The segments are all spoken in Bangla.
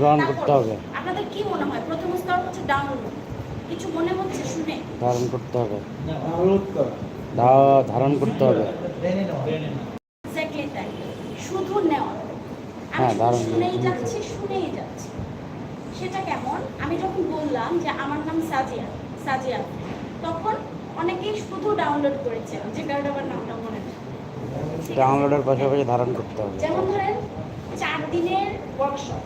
গ্রহণ করতে হবে। আপনাদের কি মনে হয়? প্রথম স্তর হচ্ছে ডাউনলোড কিছু মনে হচ্ছে শুনে? ধারণ করতে হবে। ডাউনলোড ধারণ করতে হবে। শুধু নেওয়া। হ্যাঁ, শুধু দারুণ। শুনেই যাচ্ছি শুনেই যাচ্ছি। সেটা কেমন? আমি যখন বললাম যে আমার নাম সাজিয়া সাজিয়া। তখন অনেকেই শুধু ডাউনলোড করেছেন যে কারণে আমার নামটা মনে? ডাউনলোডের পাশাপাশি ধারণ করতে হবে। যেমন ধরেন চার দিনের ওয়ার্কশপ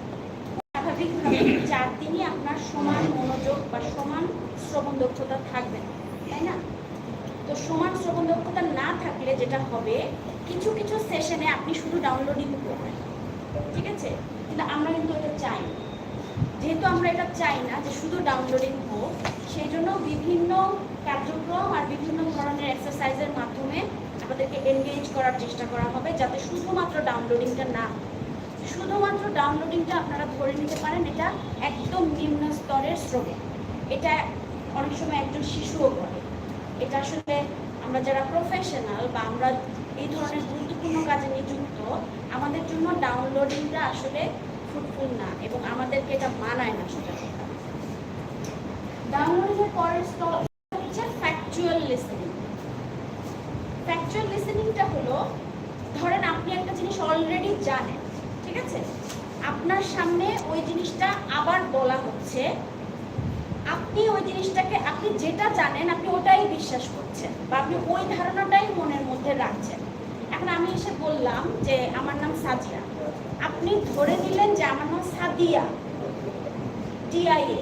চার দিনই আপনার সমান মনোযোগ বা সমান শ্রবণ দক্ষতা থাকবে না, তাই না? তো সমান শ্রবণ দক্ষতা না থাকলে যেটা হবে কিছু কিছু সেশনে আপনি শুধু ডাউনলোডিং করবেন ঠিক আছে? কিন্তু আমরা কিন্তু এটা চাই। যেহেতু আমরা এটা চাই না যে শুধু ডাউনলোডিং হোক সেই জন্য বিভিন্ন কার্যক্রম আর বিভিন্ন ধরনের এক্সারসাইজের মাধ্যমে আমাদেরকে এনগেজ করার চেষ্টা করা হবে যাতে শুধুমাত্র ডাউনলোডিংটা না হয়। শুধুমাত্র ডাউনলোডিংটা আপনারা ধরে নিতে পারেন, এটা একদম নিম্ন স্তরের শ্রবণ। এটা অনেক সময় একজন শিশুও করে। এটা আসলে আমরা যারা প্রফেশনাল বা আমরা এই ধরনের গুরুত্বপূর্ণ কাজে নিযুক্ত, আমাদের জন্য ডাউনলোডিংটা আসলে ফ্রুটফুল না এবং আমাদেরকে এটা মানায় না সেটা। ডাউনলোডিংয়ের পরের স্তর হচ্ছে ফ্যাকচুয়াল লিসেনিং ফ্যাকচুয়াল লিসেনিংটা হলো, ধরেন আপনি একটা জিনিস অলরেডি জানেন ঠিক আছে? আপনার সামনে ওই জিনিসটা আবার বলা হচ্ছে। আপনি ওই জিনিসটাকে, আপনি যেটা জানেন, আপনি ওটাই বিশ্বাস করছেন বা আপনি ওই ধারণাটাই মনের মধ্যে রাখছেন। এখন আমি এসে বললাম যে, আমার নাম সাজিয়া। আপনি ধরে নিলেন যে আমার নাম সাদিয়া টিআইএ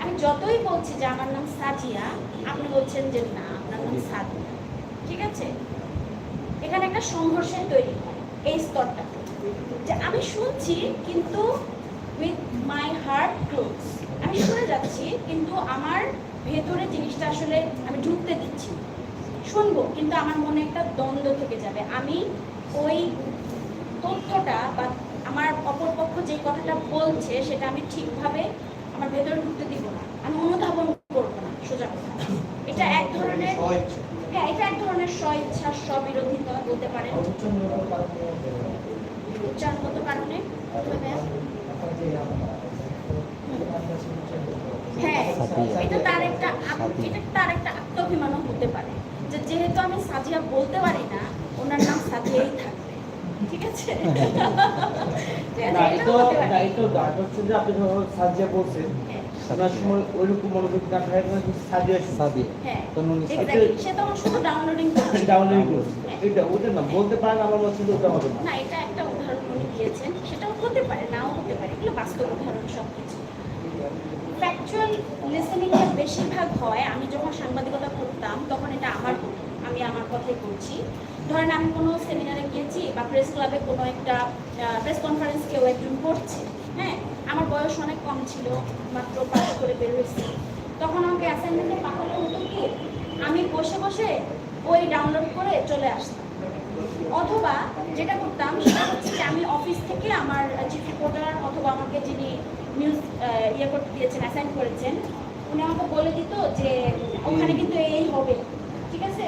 আমি যতই বলছি যে আমার নাম সাজিয়া, আপনি বলছেন যে না, আপনার নাম সাদিয়া। ঠিক আছে? এখানে একটা সংঘর্ষের তৈরি হয় এই স্তরটা যে আমি শুনছি কিন্তু উইথ মাই হার্ট ক্লোজ আমি শুনে যাচ্ছি কিন্তু আমার ভেতরে জিনিসটা আসলে আমি ঢুকতে দিচ্ছি। শুনব কিন্তু আমার মনে একটা দ্বন্দ্ব থেকে যাবে। আমি ওই তথ্যটা বা আমার অপরপক্ষ যে কথাটা বলছে সেটা আমি ঠিকভাবে আমার ভেতরে ঢুকতে দিব না। আমি অনুধাবন করব না সোজা কথা। এটা এক ধরনের হ্যাঁ এটা এক ধরনের স্বইচ্ছা স্ববিরোধিতা বলতে পারেন। উচ্চারণগত কারণে। হ্যাঁ এটা তার একটা এটা তার একটা আত্মঅভিমানও হতে পারে। যে যেহেতু আমি সাজিয়া বলতে পারি না ওনার নাম সাজিয়াই থাকবে। ঠিক আছে? ঠিক আছে, না এটাও এটা হতে পারে। না এটা দাঁড় হচ্ছে যে আপনি সাজিয়া বলছেন হ্যাঁ, আপনার সময় ওইরকম মনোযোগ না থাকে কিন্তু সাজিয়া সাদি হ্যাঁ তনুনি সাদি exactly, সে তখন শুধু ডাউনলোডিং করছে। করছে। এটা ওটা না বলতে পারেন আমার মনে হচ্ছে ওটা হবে না এটা একটা উদাহরণ উনি দিয়েছেন সেটাও হতে পারে, নাও হতে পারে, এগুলো বাস্তব উদাহরণ সব কিছু ফ্যাকচুয়াল লিসেনিংটা বেশিরভাগ হয়, আমি যখন সাংবাদিকতা করতাম, তখন এটা আমার, আমি আমার কথাই বলছি ধরেন আমি কোনো সেমিনারে গিয়েছি বা প্রেস ক্লাবে কোনো একটা প্রেস কনফারেন্স কেউ একজন করছে হ্যাঁ? আমার বয়স অনেক কম ছিল, মাত্র পাস করে বের হয়েছি। তখন আমাকে অ্যাসাইনমেন্টে পাঠানো হতো কি, আমি বসে বসে ওই ডাউনলোড করে চলে আসতাম। অথবা যেটা করতাম সেটা হচ্ছে যে আমি অফিস থেকে আমার চিফ রিপোর্টার অথবা আমাকে যিনি নিউজ ইয়ে করতে দিয়েছেন অ্যাসাইন করেছেন উনি আমাকে বলে দিত যে ওখানে কিন্তু এই হবে ঠিক আছে?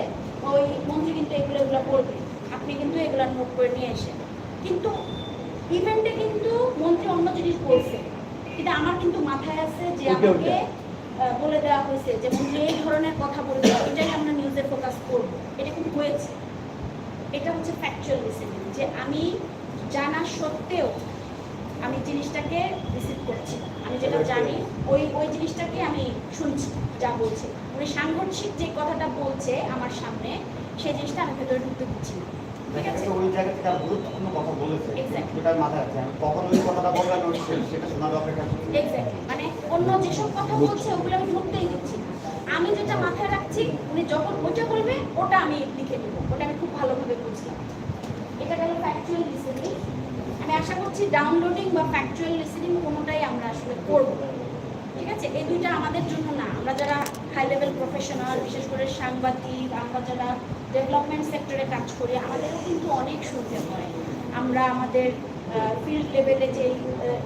ওই মন্ত্রী কিন্তু এগুলো এগুলো করবে আপনি কিন্তু এগুলো নোট করে নিয়ে এসে। কিন্তু ইভেন্টে কিন্তু মন্ত্রী অন্য জিনিস বলছে। কিন্তু আমার কিন্তু মাথায় আছে যে। আমাকে বলে দেওয়া হয়েছে যে মন্ত্রী এই ধরনের কথা বলবে এটাই আমরা নিউজে ফোকাস করব। এটা কিন্তু হয়েছে। এটা হচ্ছে ফ্যাকচুয়াল লিসেনিং যে আমি জানা সত্ত্বেও আমি জিনিসটাকে রিসিভ করছি। আমি যেটা জানি ওই ওই জিনিসটাকে আমি শুনছি যা বলছে। উনি সাংঘর্ষিক যে কথাটা বলছে আমার সামনে সেই জিনিসটা আমি ভেতরে ঢুকতে দিচ্ছি না। ওই জায়গা থেকে গুরুত্বপূর্ণ কথা বলেছে। Exactly. মাথায় আছে। আমি কখন ওই কথাটা বলবেন সেটা শোনার অপেক্ষা মানে অন্য যেসব কথা বলছে ওগুলো আমি ঢুকতেই দিচ্ছি। আমি যেটা মাথায় রাখছি, উনি যখন ওটা বলবে, ওটা আমি লিখে নেব। ওটা আমি খুব ভালোভাবে বুঝলাম। এটা গেল ফ্যাকচুয়াল লিসেনিং আমি আশা করছি ডাউনলোডিং বা ফ্যাকচুয়াল লিসেনিং কোনোটাই আমরা আসলে করব। ঠিক আছে? এই দুইটা আমাদের জন্য না। আমরা যারা হাই লেভেল প্রফেশনাল বিশেষ করে সাংবাদিক, আমরা যারা ডেভেলপমেন্ট সেক্টরে কাজ করি, আমাদেরও কিন্তু অনেক শুনতে হয় আমরা আমাদের ফিল্ড লেভেলে যে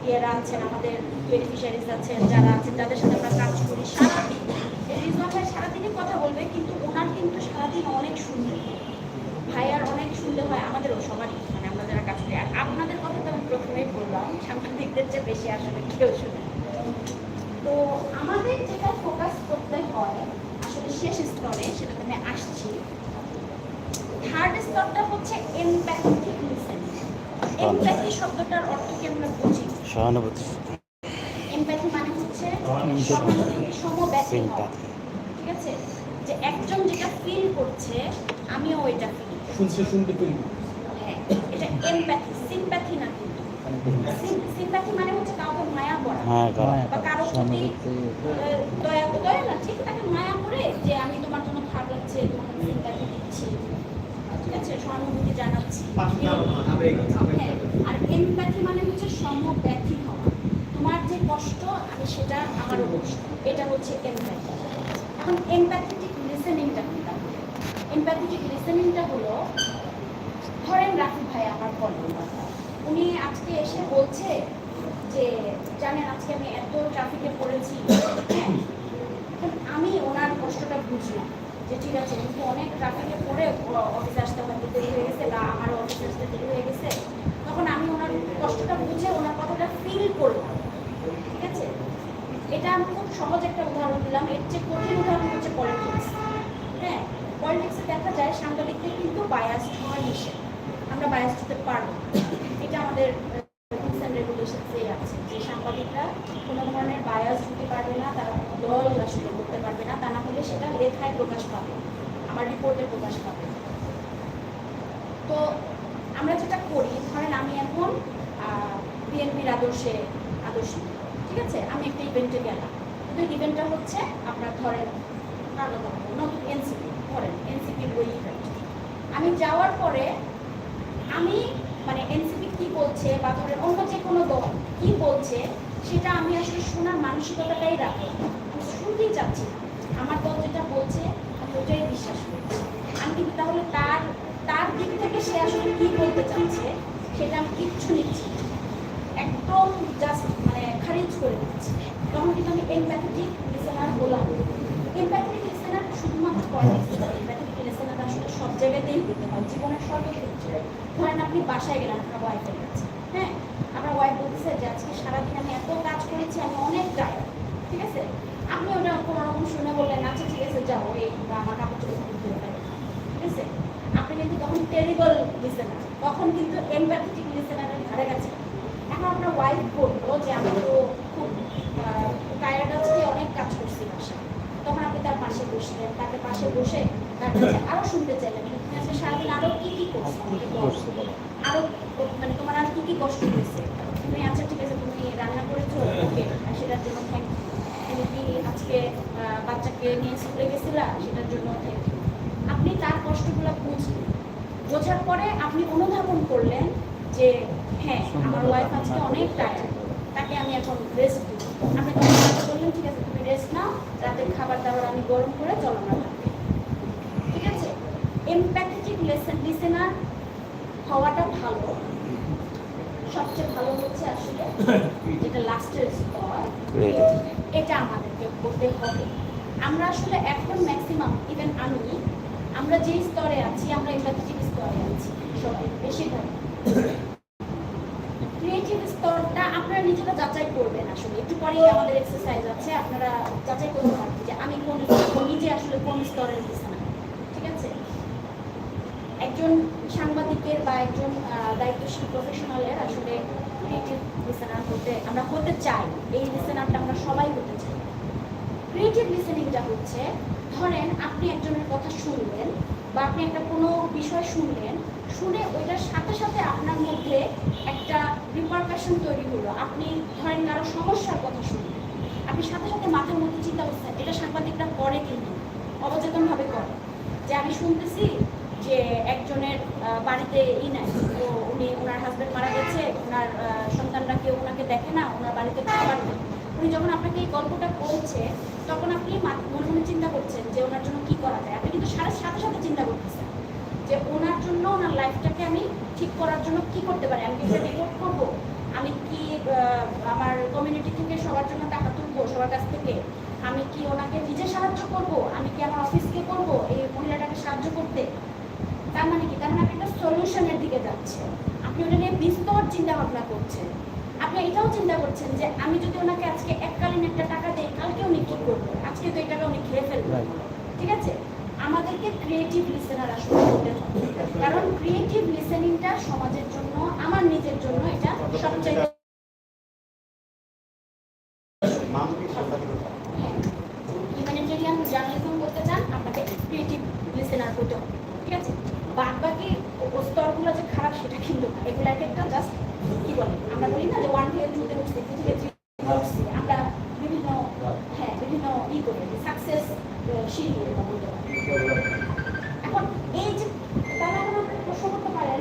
ইয়েরা আছেন, আমাদের বেনিফিশিয়ারিজ আছেন, যারা আছেন যাদের সাথে আমরা কাজ করি। রিজওয়ান ভাই কথা বলবে কিন্তু ওনার কিন্তু সারাদিন অনেক শুনতে হয় ভাইয়ার অনেক শুনতে হয় আমাদেরও সবারই মানে আমরা যারা কাজ করি। আর আপনাদের কথা তো আমি প্রথমেই বললাম সাংবাদিকদের চেয়ে বেশি আসলে কেউ শুনে তো আমাদের যেটা ফোকাস করতে হয় আসলে শেষ স্তরে সেটাতে আমি আসছি। থার্ড স্তরটা হচ্ছে এমপ্যাথেটিক লিসেনিং এমপ্যাথি শব্দটার অর্থ কি আমরা বুঝি? সহানুভূতি। এমপ্যাথি মানে হচ্ছে সমব্যথী আছে যে একজন যেটা ফিল করছে আমিও এটা ফিল শুনছে শুনতে পেলি হ্যাঁ এটা এমপ্যাথি সিম্প্যাথি না কিন্তু। সিম্প্যাথি মানে হচ্ছে কাউকে মায়া করা। হ্যাঁ করা। বা কারোর প্রতি দয়া দয়া না ঠিক তাকে মায়া করে যে আমি তোমার জন্য খারাপ লাগছে তোমাকে সিম্প্যাথি দিচ্ছি। ঠিক আছে সহানুভূতি জানাচ্ছি। হ্যাঁ, আর এমপ্যাথি মানে হচ্ছে সমব্যথী হওয়া। তোমার যে কষ্ট আমি সেটা আমারও কষ্ট। এটা হচ্ছে এমপ্যাথি এখন এমপ্যাথেটিক লিসেনিংটা কি তাহলে? এমপ্যাথেটিক লিসেনিংটা হলো, ধরেন রাফি ভাই আমার কলিগ উনি আজকে এসে বলছে যে, জানেন, আজকে আমি এত ট্রাফিকে পড়েছি। আমি ওনার কষ্টটা বুঝলাম যে, ঠিক আছে, কিন্তু অনেক ট্রাফিকে পড়ে অফিসে আসতে হয়তো দেরি হয়ে গেছে বা আমারও অফিসে আসতে দেরি হয়ে গেছে। তখন আমি ওনার কষ্টটা বুঝে ওনার কথাটা ফিল আছে এটা আমি খুব সহজ একটা উদাহরণ দিলাম। এর চেয়ে কঠিন উদাহরণ হচ্ছে পলিটিক্স হ্যাঁ পলিটিক্সে দেখা যায় সাংবাদিকদের কিন্তু বায়াস হওয়া নিষেধ। আমরা বায়াস হতে পারব এটা আমাদের রুলস অ্যান্ড রেগুলেশনসে আছে। যে সাংবাদিকরা কোনো ধরনের বায়াস হতে পারবে না, তারা দল আসলে করতে পারবে না, তা না হলে সেটা লেখায় প্রকাশ পাবে। আমার রিপোর্টে প্রকাশ পাবে। তো আমরা যেটা করি, ধরেন আমি এখন বিএনপির আদর্শে, আদর্শী ঠিক আছে? আমি একটা ইভেন্টে গেলাম। কিন্তু ইভেন্টটা হচ্ছে আপনার ধরেন? নতুন এনসিপি ধরেন এনসিপির বই ইভেন্ট আমি যাওয়ার পরে আমি মানে এনসিপি কি বলছে বা ধরেন অন্য যে কোনো দল কি বলছে, সেটা আমি আসলে শোনার মানসিকতাটাই রাখি। আমি শুনতেই চাচ্ছি আমার দল যেটা বলছে, আমি ওটাই বিশ্বাস করছি। আমি কিন্তু তাহলে তার তার দিক থেকে সে আসলে কি বলতে চাচ্ছে সেটা আমি কিচ্ছু নিচ্ছি একদম জাস্ট খারিজ করে দিচ্ছি। তখন কিন্তু আমি এমপ্যাথেটিক লিসেনার বললাম এমপ্যাথেটিক লিসেনার শুধুমাত্র এমপ্যাথেটিক লিসেনার আসলে সব জায়গাতেই হতে হয়। জীবনের সর্বক্ষেত্রে ধরেন আপনি বাসায় গেলেন আপনার ওয়াইফের কাছে। হ্যাঁ? আপনার ওয়াইফ বলতেছে যে আজকে সারাদিন আমি এত কাজ করেছি আমি অনেক টায়ার্ড ঠিক আছে? আপনি ওটা কোনো রকম শুনে বললেন আচ্ছা ঠিক আছে যাও এই বা আমার কাপড় চোপড় ঠিক আছে? আপনি কিন্তু তখন টেরিবল লিসেনার তখন কিন্তু এমপ্যাথেটিক লিসেনারের ধারে না। এখন আপনার ওয়াইফ বলল যে আমি তো খুব টায়ার্ড আজকে অনেক কাজ করছি বাসায় তখন আপনি তার পাশে বসলেন তাকে পাশে বসে তার কাছে আরও শুনতে চাইলেন যে তুমি আজকে সারাদিন আরও কি কি করছ বলো। আরও মানে তোমার আর কি কি কষ্ট হয়েছে? তুমি আচ্ছা ঠিক আছে তুমি রান্না করেছ? ওকে সেটার জন্য থ্যাংক ইউ তুমি কি আজকে বাচ্চাকে নিয়ে স্কুলে গেছিলা? সেটার জন্য থ্যাংক ইউ আপনি তার কষ্টগুলো বুঝলেন। বোঝার পরে আপনি অনুধাবন করলেন যে হ্যাঁ আমার ওয়াইফ আজকে অনেক টায়ার্ড তাকে আমি এখন রেস্ট আপনি তখন বললেন ঠিক আছে তুমি রেস্ট নাও। রাতের খাবার দাবার আমি গরম করে চলো না ঠিক আছে? এমপ্যাথেটিক লেসেন লিসেনার হওয়াটা ভালো। সবচেয়ে ভালো হচ্ছে আসলে যেটা লাস্টের স্তর এটা আমাদেরকে করতে হবে। আমরা আসলে এখন ম্যাক্সিমাম ইভেন আমি আমরা যে স্তরে আছি আমরা এমপ্যাথেটিক স্তরে আছি সবাই বেশিরভাগ। ক্রিয়েটিভ স্তরটা আপনারা নিজেরা যাচাই করবেন আসলে। একটু পরেই আমাদের এক্সারসাইজ আছে আপনারা যাচাই করতে পারবেন যে আমি কোন নিজে আসলে কোন স্তরের লিসেনার ঠিক আছে? একজন সাংবাদিকের বা একজন দায়িত্বশীল প্রফেশনালের আসলে ক্রিয়েটিভ লিসেনার হতে আমরা হতে চাই। এই লিসেনারটা আমরা সবাই হতে চাই। ক্রিয়েটিভ লিসেনিংটা হচ্ছে, ধরেন আপনি একজনের কথা শুনলেন বা আপনি একটা কোনো বিষয় শুনলেন, শুনে ওইটার সাথে সাথে আপনার মধ্যে একটা রিপারকাশন তৈরি হলো। আপনি ধরেন কারও সমস্যার কথা শুনলেন, আপনি সাথে সাথে মাথার মধ্যে চিন্তা করছেন, এটা সাংবাদিকরা করে কিন্তু অবচেতনভাবে করে। যে আমি শুনতেছি যে একজনের বাড়িতে ই নাই। তো উনি ওনার হাজবেন্ড মারা গেছে, ওনার সন্তানরা কেউ ওনাকে দেখে না, ওনার বাড়িতে খাবার উনি যখন আপনাকে এই গল্পটা বলছে, তখন আপনি মনে মনে চিন্তা করছেন যে ওনার জন্য কি করা যায়? আপনি কিন্তু সারা সাথে সাথে চিন্তা করতেছেন যে ওনার জন্য, ওনার লাইফটাকে আমি ঠিক করার জন্য কি করতে পারি? আমি একটা রিপোর্ট করব? আমি কি আমার কমিউনিটি থেকে সবার জন্য টাকা তুলবো, সবার কাছ থেকে? আমি কি ওনাকে নিজে সাহায্য করব? আমি কি আমার অফিসকে করব? এই মহিলাটাকে সাহায্য করতে? তার মানে কি? তার মানে আপনি একটা সলিউশনের দিকে যাচ্ছে। আপনি ওটা নিয়ে বিস্তর চিন্তা ভাবনা করছেন। আপনি এটাও চিন্তা করছেন যে আমি যদি ওনাকে আজকে এককালীন একটা টাকা দেই কালকে উনি কি করবে? আজকে তো এই টাকা উনি খেয়ে ফেলবে। ঠিক আছে? আমাদেরকে ক্রিয়েটিভ লিসেনার আসলে হতে হবে। কারণ ক্রিয়েটিভ লিসেনিংটা সমাজের জন্য আমার নিজের জন্য এটা সাংবাদিকতা হিউম্যানিটেরিয়ান জার্নালিজম করতে চান আপনাকে ক্রিয়েটিভ লিসেনার হতে হবে। ঠিক আছে? বাদ বাকি স্তরগুলো যে খারাপ, সেটা কিন্তু এগুলো এক একটা জাস্ট কি বলে? আমরা বলি না যে ওয়ান থেকে টুতে উঠতে ধীরে ধীরে উঠছি। আমরা বিভিন্ন হ্যাঁ বিভিন্ন ই করি সাকসেস বলতে পারি। এখন এই যে তারা প্রশ্ন করতে পারেন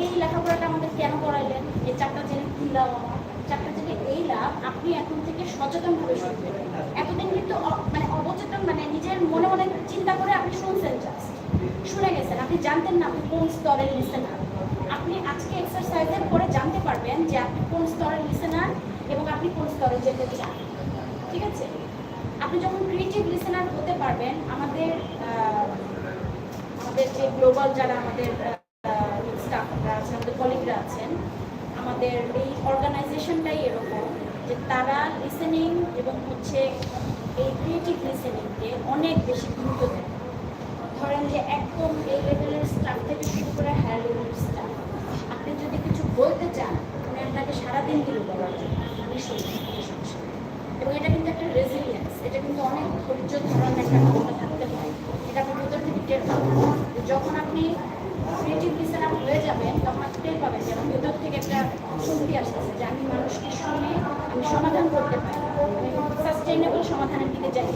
এই লেখাপড়াটা আমাদের কেন করাইলেন? এই চারটা জেনে কি আমার চারটা জেনে এই লাভ, আপনি এখন থেকে সচেতনভাবে শুনবেন। এতদিন কিন্তু মানে অবচেতন মানে নিজের মনে মনে চিন্তা করে আপনি শুনছেন জাস্ট শুনে গেছেন। আপনি জানতেন না আপনি কোন স্তরের লিসেনার আপনি আজকে এক্সারসাইজের পরে জানতে পারবেন যে আপনি কোন স্তরের লিসেনার এবং আপনি কোন স্তরে যেতে চান। ঠিক আছে? আপনি যখন ক্রিয়েটিভ লিসেনার হতে পারবেন, আমাদের আমাদের যে গ্লোবাল যারা আমাদের স্টাফরা আছেন, আমাদের কলিগরা আছেন, আমাদের এই অর্গানাইজেশনটাই এরকম যে তারা লিসেনিং এবং হচ্ছে এই ক্রিয়েটিভ লিসেনিংকে অনেক বেশি গুরুত্ব দেয়। ধরেন যে একদম এই লেভেলের স্টাফ থেকে শুরু করে হায়ার লেভেলের স্টাফ আপনি যদি কিছু বলতে চান উনি আপনাকে সারাদিন দিল বলার জন্য। এবং এটা কিন্তু একটা রেজিলিয়েন্স এটা কিন্তু অনেক ধৈর্য ধরনের একটা ক্ষমতা থাকতে হয়। এটা আপনি ভেতর থেকে টের পাবেন। যখন আপনি ক্রিয়েটিভ লিসেনার হয়ে যাবেন, তখন আপনি টের পাবেন যে আমার ভেতর থেকে একটা শক্তি আসতেছে যে আমি মানুষকে শুনে আমি সমাধান করতে পারি। সাস্টেইনেবল সমাধানের দিকে যাই।